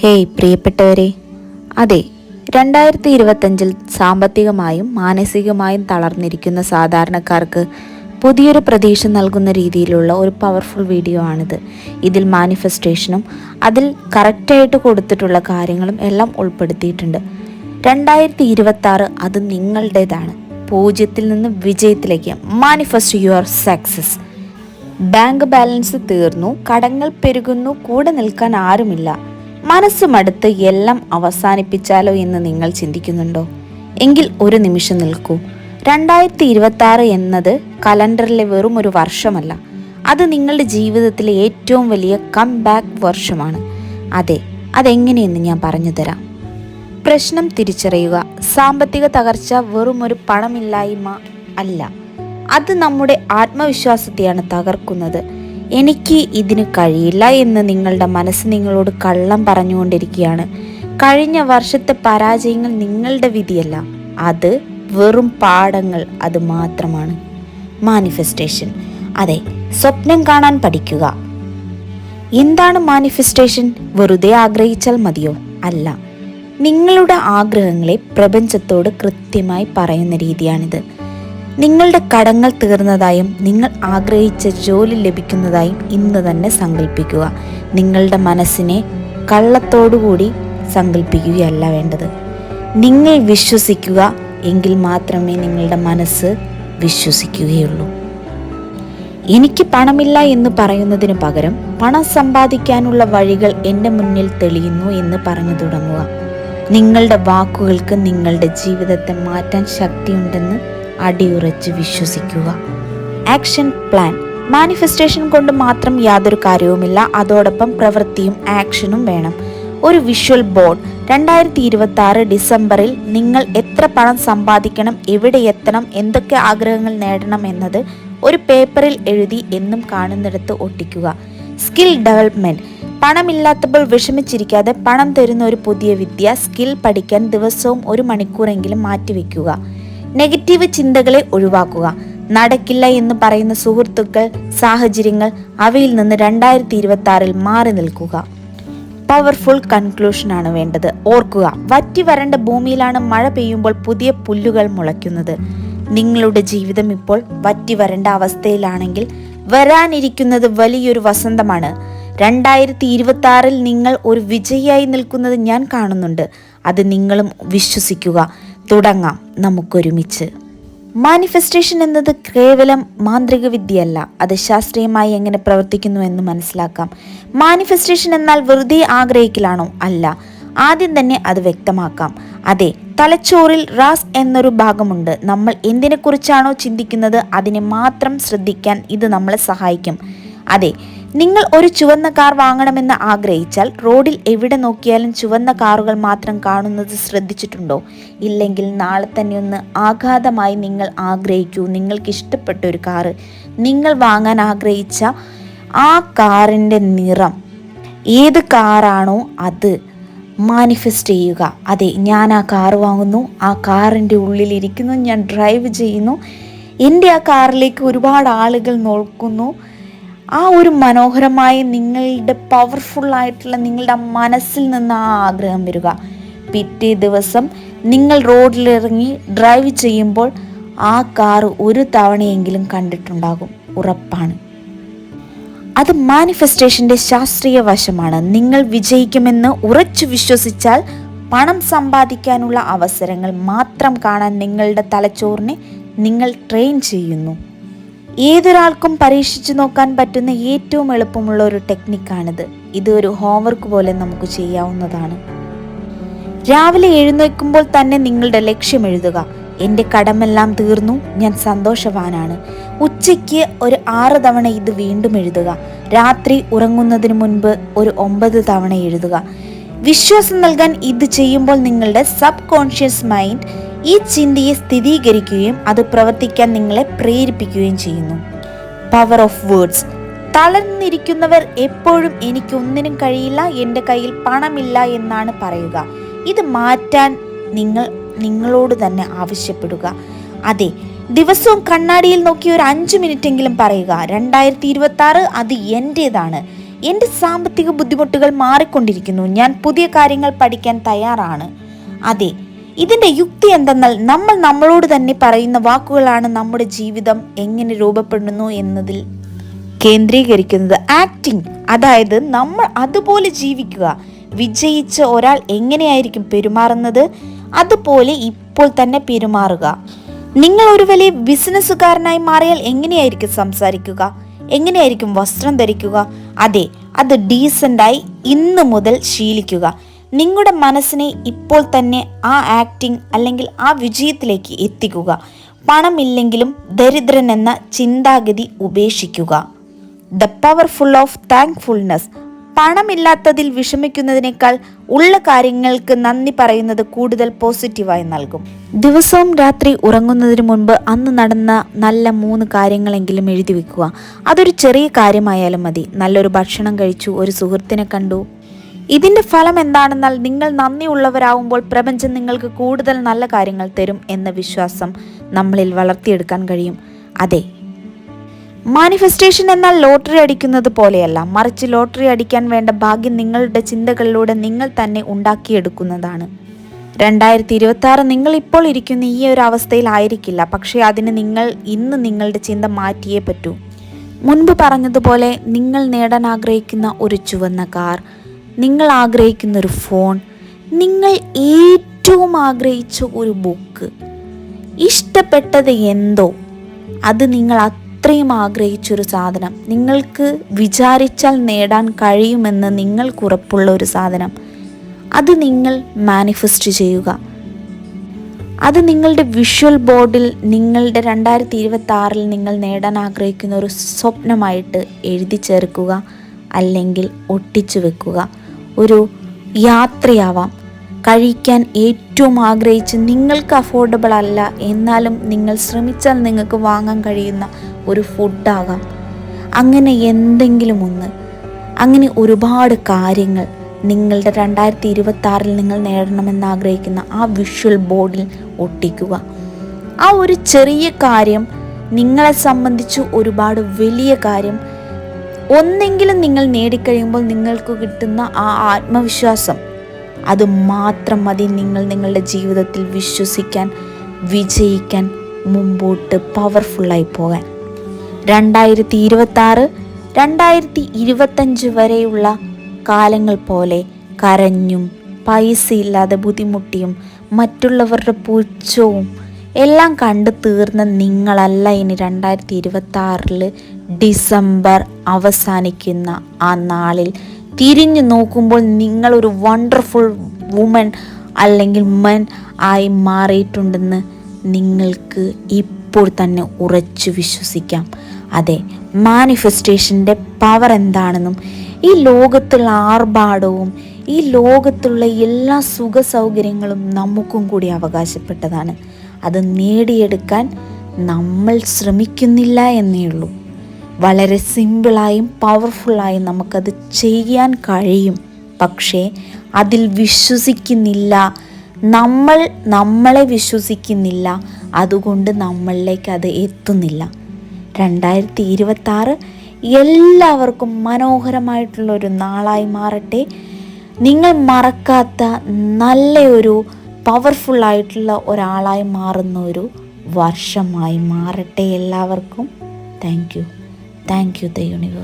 Hey പ്രിയപ്പെട്ടവരെ. അതെ രണ്ടായിരത്തി ഇരുപത്തഞ്ചിൽ സാമ്പത്തികമായും മാനസികമായും തളർന്നിരിക്കുന്ന സാധാരണക്കാർക്ക് പുതിയൊരു പ്രതീക്ഷ നൽകുന്ന രീതിയിലുള്ള ഒരു പവർഫുൾ വീഡിയോ ആണിത്. ഇതിൽ മാനിഫെസ്റ്റേഷനും അതിൽ കറക്റ്റായിട്ട് കൊടുത്തിട്ടുള്ള കാര്യങ്ങളും എല്ലാം ഉൾപ്പെടുത്തിയിട്ടുണ്ട്. രണ്ടായിരത്തി ഇരുപത്തി ആറ് അത് നിങ്ങളുടേതാണ്. പൂജ്യത്തിൽ നിന്ന് വിജയത്തിലേക്ക് manifest your success bank balance തീർന്നു കടങ്ങൾ പെരുകുന്നു കൂടെ നിൽക്കാൻ ആരുമില്ല. മനസ്സ് മടുത്ത് എല്ലാം അവസാനിപ്പിച്ചാലോ എന്ന് നിങ്ങൾ ചിന്തിക്കുന്നുണ്ടോ? എങ്കിൽ ഒരു നിമിഷം നിൽക്കൂ. രണ്ടായിരത്തി ഇരുപത്തി ആറ് എന്നത് കലണ്ടറിലെ വെറും ഒരു വർഷമല്ല. അത് നിങ്ങളുടെ ജീവിതത്തിലെ ഏറ്റവും വലിയ കം ബാക്ക് വർഷമാണ്. അതെ അതെങ്ങനെയെന്ന് ഞാൻ പറഞ്ഞു തരാം. പ്രശ്നം തിരിച്ചറിയുക. സാമ്പത്തിക തകർച്ച വെറും ഒരു പണമില്ലായ്മ അല്ല. അത് നമ്മുടെ ആത്മവിശ്വാസത്തെയാണ് തകർക്കുന്നത്. എനിക്ക് ഇതിന് കഴിയില്ല എന്ന് നിങ്ങളുടെ മനസ്സ് നിങ്ങളോട് കള്ളം പറഞ്ഞുകൊണ്ടിരിക്കുകയാണ്. കഴിഞ്ഞ വർഷത്തെ പരാജയങ്ങൾ നിങ്ങളുടെ വിധിയല്ല അത് വെറും പാഠങ്ങൾ അത് മാത്രമാണ്. മാനിഫെസ്റ്റേഷൻ. അതെ സ്വപ്നം കാണാൻ പഠിക്കുക. എന്താണ് മാനിഫെസ്റ്റേഷൻ? വെറുതെ ആഗ്രഹിച്ചാൽ മതിയോ? അല്ല. നിങ്ങളുടെ ആഗ്രഹങ്ങളെ പ്രപഞ്ചത്തോട് കൃത്യമായി പറയുന്ന രീതിയാണിത്. നിങ്ങളുടെ കടങ്ങൾ തീർന്നതായും നിങ്ങൾ ആഗ്രഹിച്ച ജോലി ലഭിക്കുന്നതായും ഇന്ന് തന്നെ സങ്കല്പിക്കുക നിങ്ങളുടെ മനസ്സിനെ കള്ളത്തോടുകൂടി സങ്കല്പിക്കുകയല്ല വേണ്ടത്. നിങ്ങൾ വിശ്വസിക്കുക എങ്കിൽ മാത്രമേ നിങ്ങളുടെ മനസ്സ് വിശ്വസിക്കുകയുള്ളൂ. എനിക്ക് പണമില്ല എന്ന് പറയുന്നതിന് പകരം പണം സമ്പാദിക്കാനുള്ള വഴികൾ എന്റെ മുന്നിൽ തെളിയുന്നു എന്ന് പറഞ്ഞു തുടങ്ങുക. നിങ്ങളുടെ വാക്കുകൾക്ക് നിങ്ങളുടെ ജീവിതത്തെ മാറ്റാൻ ശക്തിയുണ്ടെന്ന് അടിയുറച്ച് വിശ്വസിക്കുക. ആക്ഷൻ പ്ലാൻ മാനിഫെസ്റ്റേഷൻ കൊണ്ട് മാത്രം യാതൊരു കാര്യവുമില്ല. അതോടൊപ്പം പ്രവൃത്തിയും ആക്ഷനും വേണം. ഒരു വിഷ്വൽ ബോർഡ് രണ്ടായിരത്തി ഇരുപത്തി ആറ് ഡിസംബറിൽ നിങ്ങൾ എത്ര പണം സമ്പാദിക്കണം എവിടെ എത്തണം എന്തൊക്കെ ആഗ്രഹങ്ങൾ നേടണം എന്നത് ഒരു പേപ്പറിൽ എഴുതി എന്നും കാണുന്നിടത്ത് ഒട്ടിക്കുക. സ്കിൽ ഡെവലപ്മെന്റ് പണമില്ലാത്തപ്പോൾ വിഷമിച്ചിരിക്കാതെ പണം തരുന്ന ഒരു പുതിയ വിദ്യ സ്കിൽ പഠിക്കാൻ ദിവസവും ഒരു മണിക്കൂറെങ്കിലും മാറ്റിവെക്കുക. നെഗറ്റീവ് ചിന്തകളെ ഒഴിവാക്കുക. നടക്കില്ല എന്ന് പറയുന്ന സുഹൃത്തുക്കൾ സാഹചര്യങ്ങൾ അവയിൽ നിന്ന് രണ്ടായിരത്തി ഇരുപത്തി ആറിൽ മാറി നിൽക്കുക. പവർഫുൾ കൺക്ലൂഷൻ ആണ് വേണ്ടത്. ഓർക്കുക വറ്റി വരണ്ട ഭൂമിയിലാണ് മഴ പെയ്യുമ്പോൾ പുതിയ പുല്ലുകൾ മുളയ്ക്കുന്നത്. നിങ്ങളുടെ ജീവിതം ഇപ്പോൾ വറ്റി വരണ്ട അവസ്ഥയിലാണെങ്കിൽ വരാനിരിക്കുന്നത് വലിയൊരു വസന്തമാണ്. രണ്ടായിരത്തി ഇരുപത്തി ആറിൽ നിങ്ങൾ ഒരു വിജയിയായി നിൽക്കുന്നത് ഞാൻ കാണുന്നുണ്ട്. അത് നിങ്ങളും വിശ്വസിക്കുക. തുടങ്ങാം നമുക്കൊരുമിച്ച്. മാനിഫെസ്റ്റേഷൻ എന്നത് കേവലം മാന്ത്രിക വിദ്യയല്ല അത് ശാസ്ത്രീയമായി എങ്ങനെ പ്രവർത്തിക്കുന്നു എന്ന് മനസ്സിലാക്കാം. മാനിഫെസ്റ്റേഷൻ എന്നാൽ വെറുതെ ആഗ്രഹിക്കലാണോ? അല്ല. ആദ്യം തന്നെ അത് വ്യക്തമാക്കാം. അതെ തലച്ചോറിൽ റാസ് എന്നൊരു ഭാഗമുണ്ട്. നമ്മൾ എന്തിനെക്കുറിച്ചാണോ ചിന്തിക്കുന്നത് അതിനെ മാത്രം ശ്രദ്ധിക്കാൻ ഇത് നമ്മളെ സഹായിക്കും. അതെ നിങ്ങൾ ഒരു ചുവന്ന കാർ വാങ്ങണമെന്ന് ആഗ്രഹിച്ചാൽ റോഡിൽ എവിടെ നോക്കിയാലും ചുവന്ന കാറുകൾ മാത്രം കാണുന്നത് ശ്രദ്ധിച്ചിട്ടുണ്ടോ? ഇല്ലെങ്കിൽ നാളെ തന്നെ ഒന്ന് ആഘാതമായി നിങ്ങൾ ആഗ്രഹിക്കൂ. നിങ്ങൾക്ക് ഇഷ്ടപ്പെട്ട ഒരു കാറ്. നിങ്ങൾ വാങ്ങാൻ ആഗ്രഹിച്ച ആ കാറിന്റെ നിറം ഏത് കാറാണോ അത് മാനിഫെസ്റ്റ് ചെയ്യുക. അതെ ഞാൻ ആ കാർ വാങ്ങുന്നു. ആ കാറിന്റെ ഉള്ളിലിരിക്കുന്നു ഞാൻ ഡ്രൈവ് ചെയ്യുന്നു. എന്റെ ആ കാറിലേക്ക് ഒരുപാട് ആളുകൾ നോക്കുന്നു. ആ ഒരു മനോഹരമായ നിങ്ങളുടെ പവർഫുൾ ആയിട്ടുള്ള നിങ്ങളുടെ മനസ്സിൽ നിന്ന് ആ ആഗ്രഹം വരിക. പിറ്റേ ദിവസം നിങ്ങൾ റോഡിലിറങ്ങി ഡ്രൈവ് ചെയ്യുമ്പോൾ ആ കാർ ഒരു തവണയെങ്കിലും കണ്ടിട്ടുണ്ടാകും. ഉറപ്പാണ്. അത് മാനിഫെസ്റ്റേഷന്റെ ശാസ്ത്രീയ വശമാണ്. നിങ്ങൾ വിജയിക്കുമെന്ന് ഉറച്ചു വിശ്വസിച്ചാൽ പണം സമ്പാദിക്കാനുള്ള അവസരങ്ങൾ മാത്രം കാണാൻ നിങ്ങളുടെ തലച്ചോറിനെ നിങ്ങൾ ട്രെയിൻ ചെയ്യുന്നു. ഏതൊരാൾക്കും പരീക്ഷിച്ചു നോക്കാൻ പറ്റുന്ന ഏറ്റവും എളുപ്പമുള്ള ഒരു ടെക്നിക്കാണിത്. ഇത് ഒരു ഹോംവർക്ക് പോലെ നമുക്ക് ചെയ്യാവുന്നതാണ്. രാവിലെ എഴുന്നേൽക്കുമ്പോൾ തന്നെ നിങ്ങളുടെ ലക്ഷ്യം എഴുതുക. എന്റെ കടമെല്ലാം തീർന്നു ഞാൻ സന്തോഷവാനാണ്. ഉച്ചയ്ക്ക് ഒരു ആറ് തവണ ഇത് വീണ്ടും എഴുതുക. രാത്രി ഉറങ്ങുന്നതിന് മുൻപ് ഒരു ഒമ്പത് തവണ എഴുതുക. വിശ്വാസം നൽകാൻ ഇത് ചെയ്യുമ്പോൾ നിങ്ങളുടെ സബ് കോൺഷ്യസ് മൈൻഡ് ഈ ചിന്തയെ സ്ഥിരീകരിക്കുകയും അത് പ്രവർത്തിക്കാൻ നിങ്ങളെ പ്രേരിപ്പിക്കുകയും ചെയ്യുന്നു. പവർ ഓഫ് വേർഡ്സ് തളർന്നിരിക്കുന്നവർ എപ്പോഴും എനിക്കൊന്നിനും കഴിയില്ല എന്റെ കയ്യിൽ പണമില്ല എന്നാണ് പറയുക. ഇത് മാറ്റാൻ നിങ്ങൾ നിങ്ങളോട് തന്നെ ആവശ്യപ്പെടുക. അതെ ദിവസവും കണ്ണാടിയിൽ നോക്കി ഒരു അഞ്ച് മിനിറ്റെങ്കിലും പറയുക. രണ്ടായിരത്തി ഇരുപത്തി ആറ് അത് എന്റേതാണ്. എന്റെ സാമ്പത്തിക ബുദ്ധിമുട്ടുകൾ മാറിക്കൊണ്ടിരിക്കുന്നു. ഞാൻ പുതിയ കാര്യങ്ങൾ പഠിക്കാൻ തയ്യാറാണ്. അതെ ഇതിന്റെ യുക്തി എന്തെന്നാൽ നമ്മൾ നമ്മളോട് തന്നെ പറയുന്ന വാക്കുകളാണ് നമ്മുടെ ജീവിതം എങ്ങനെ രൂപപ്പെടുന്നു എന്നതിൽ കേന്ദ്രീകരിക്കുന്നത് ആക്ടിങ് അതായത് നമ്മൾ അതുപോലെ ജീവിക്കുക. വിജയിച്ച ഒരാൾ എങ്ങനെയായിരിക്കും പെരുമാറുന്നത്? അതുപോലെ ഇപ്പോൾ തന്നെ പെരുമാറുക. നിങ്ങൾ ഒരു വലിയ ബിസിനസ്സുകാരനായി മാറിയാൽ എങ്ങനെയായിരിക്കും സംസാരിക്കുക? എങ്ങനെയായിരിക്കും വസ്ത്രം ധരിക്കുക? അതെ അത് ഡീസന്റായി ഇന്ന് മുതൽ ശീലിക്കുക. നിങ്ങളുടെ മനസ്സിനെ ഇപ്പോൾ തന്നെ ആ ആക്ടിങ് അല്ലെങ്കിൽ ആ വിജയത്തിലേക്ക് എത്തിക്കുക. പണമില്ലെങ്കിലും ദരിദ്രൻ എന്ന ചിന്താഗതി ഉപേക്ഷിക്കുക. ദ പവർഫുൾ ഓഫ് താങ്ക്ഫുൾനെസ് പണമില്ലാത്തതിൽ വിഷമിക്കുന്നതിനേക്കാൾ ഉള്ള കാര്യങ്ങൾക്ക് നന്ദി പറയുന്നത് കൂടുതൽ പോസിറ്റീവായി നൽകും. ദിവസവും രാത്രി ഉറങ്ങുന്നതിന് മുൻപ് അന്ന് നടന്ന നല്ല മൂന്ന് കാര്യങ്ങളെങ്കിലും എഴുതി വെക്കുക. അതൊരു ചെറിയ കാര്യമായാലും മതി. നല്ലൊരു ഭക്ഷണം കഴിച്ചു ഒരു സുഹൃത്തിനെ കണ്ടു. ഇതിന്റെ ഫലം എന്താണെന്നാൽ നിങ്ങൾ നന്ദിയുള്ളവരാകുമ്പോൾ പ്രപഞ്ചം നിങ്ങൾക്ക് കൂടുതൽ നല്ല കാര്യങ്ങൾ തരും എന്ന വിശ്വാസം നമ്മളിൽ വളർത്തിയെടുക്കാൻ കഴിയും. അതെ. മാനിഫെസ്റ്റേഷൻ എന്നാൽ ലോട്ടറി അടിക്കുന്നത് പോലെയല്ല. മറിച്ച് ലോട്ടറി അടിക്കാൻ വേണ്ട ഭാഗ്യം നിങ്ങളുടെ ചിന്തകളിലൂടെ നിങ്ങൾ തന്നെ ഉണ്ടാക്കിയെടുക്കുന്നതാണ്. രണ്ടായിരത്തി ഇരുപത്തി ആറ് നിങ്ങൾ ഇപ്പോൾ ഇരിക്കുന്ന ഈ ഒരു അവസ്ഥയിലായിരിക്കില്ല പക്ഷേ അതിന് നിങ്ങൾ ഇന്ന് നിങ്ങളുടെ ചിന്ത മാറ്റിയേ പറ്റൂ. മുൻപ് പറഞ്ഞതുപോലെ നിങ്ങൾ നേടാൻ ആഗ്രഹിക്കുന്ന ഒരു ചുവന്ന കാർ നിങ്ങൾ ആഗ്രഹിക്കുന്ന ഒരു ഫോൺ നിങ്ങൾ ഏറ്റവും ആഗ്രഹിച്ച ഒരു ബുക്ക് ഇഷ്ടപ്പെട്ടത് എന്തോ അത് നിങ്ങൾ അത്രയും ആഗ്രഹിച്ചൊരു സാധനം. നിങ്ങൾക്ക് വിചാരിച്ചാൽ നേടാൻ കഴിയുമെന്ന് നിങ്ങൾക്ക് ഉറപ്പുള്ള ഒരു സാധനം. അത് നിങ്ങൾ മാനിഫെസ്റ്റ് ചെയ്യുക. അത് നിങ്ങളുടെ വിഷ്വൽ ബോർഡിൽ നിങ്ങളുടെ രണ്ടായിരത്തി ഇരുപത്തി ആറിൽ നിങ്ങൾ നേടാൻ ആഗ്രഹിക്കുന്ന ഒരു സ്വപ്നമായിട്ട് എഴുതി ചേർക്കുക അല്ലെങ്കിൽ ഒട്ടിച്ചു വെക്കുക. ഒരു യാത്രയാവാം. കഴിക്കാൻ ഏറ്റവും ആഗ്രഹിച്ച് നിങ്ങൾക്ക് അഫോർഡബിൾ അല്ല എന്നാലും നിങ്ങൾ ശ്രമിച്ചാൽ നിങ്ങൾക്ക് വാങ്ങാൻ കഴിയുന്ന ഒരു ഫുഡാകാം അങ്ങനെ എന്തെങ്കിലും ഒന്ന്. അങ്ങനെ ഒരുപാട് കാര്യങ്ങൾ നിങ്ങളുടെ രണ്ടായിരത്തി ഇരുപത്തി ആറിൽ നിങ്ങൾ നേടണമെന്ന് ആഗ്രഹിക്കുന്ന ആ വിഷ്വൽ ബോർഡിൽ ഒട്ടിക്കുക. ആ ഒരു ചെറിയ കാര്യം നിങ്ങളെ സംബന്ധിച്ച് ഒരുപാട് വലിയ കാര്യം ഒന്നെങ്കിലും നിങ്ങൾ നേടിക്കഴിയുമ്പോൾ നിങ്ങൾക്ക് കിട്ടുന്ന ആ ആത്മവിശ്വാസം അത് മാത്രം മതി നിങ്ങൾ നിങ്ങളുടെ ജീവിതത്തിൽ വിശ്വസിക്കാൻ വിജയിക്കാൻ മുമ്പോട്ട് പവർഫുള്ളായി പോകാൻ. രണ്ടായിരത്തി ഇരുപത്തി ആറ് രണ്ടായിരത്തി ഇരുപത്തഞ്ച് വരെയുള്ള കാലങ്ങൾ പോലെ കരഞ്ഞും പൈസയില്ലാതെ ബുദ്ധിമുട്ടിയും മറ്റുള്ളവരുടെ പുച്ഛവും എല്ലാം കണ്ടു തീർന്ന നിങ്ങളല്ല ഇനി രണ്ടായിരത്തി ഇരുപത്തി ആറിൽ ഡിസംബർ അവസാനിക്കുന്ന ആ നാളിൽ. തിരിഞ്ഞു നോക്കുമ്പോൾ നിങ്ങളൊരു വണ്ടർഫുൾ വുമൺ അല്ലെങ്കിൽ മൻ ആയി മാറിയിട്ടുണ്ടെന്ന് നിങ്ങൾക്ക് ഇപ്പോൾ തന്നെ ഉറച്ചു വിശ്വസിക്കാം. അതെ മാനിഫെസ്റ്റേഷന്റെ പവർ എന്താണെന്നും ഈ ലോകത്തുള്ള ആർഭാടവും ഈ ലോകത്തുള്ള എല്ലാ സുഖ സൗകര്യങ്ങളും നമുക്കും കൂടി അവകാശപ്പെട്ടതാണ്. അത് നേടിയെടുക്കാൻ നമ്മൾ ശ്രമിക്കുന്നില്ല എന്നേ ഉള്ളൂ. വളരെ സിമ്പിളായും പവർഫുള്ളായും നമുക്കത് ചെയ്യാൻ കഴിയും. പക്ഷേ അതിൽ വിശ്വസിക്കുന്നില്ല. നമ്മൾ നമ്മളെ വിശ്വസിക്കുന്നില്ല. അതുകൊണ്ട് നമ്മളിലേക്ക് അത് എത്തുന്നില്ല. രണ്ടായിരത്തി ഇരുപത്തി എല്ലാവർക്കും മനോഹരമായിട്ടുള്ള ഒരു നാളായി മാറട്ടെ. നിങ്ങൾ മറക്കാത്ത നല്ല ആയിട്ടുള്ള ഒരാളായി മാറുന്ന ഒരു വർഷമായി മാറട്ടെ എല്ലാവർക്കും. Thank you thank you the universe